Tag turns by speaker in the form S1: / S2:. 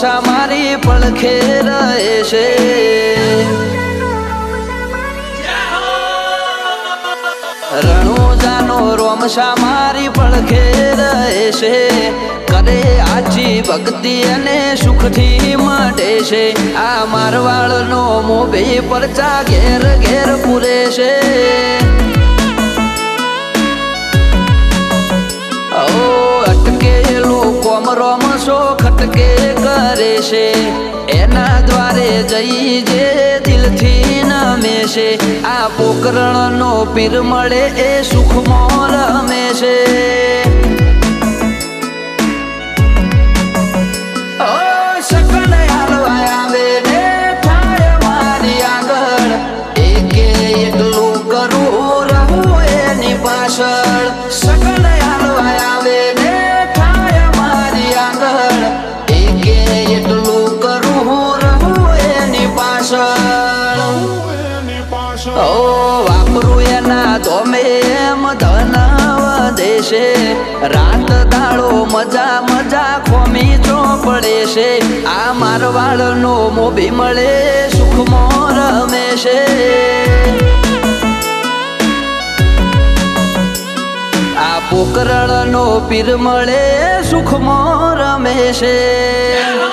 S1: રોમસા મારી પડખે રહે છે. રણુજાનો રોમશા મારી પડખે રહે છે. કરે આજી ભક્તિ અને સુખથી મળે છે. આ મારવાળનો મોભી પરચા ઘેર ઘેર પૂરે છે. જઈ જે દિલથી નમે છે આ પોકરણનો પીર મળે એ સુખમાં રમે છે આગળ. એકે એકલું કરું રહું એની પાછળ. ધોમે એમ ધન વધે છે રાત દાળો મજા મજા ખોમી ચોપડે છે આ મારવાડનો મોભી મળે સુખમાં રમે છે આ પોકરણનો પીર મળે સુખમાં રમે છે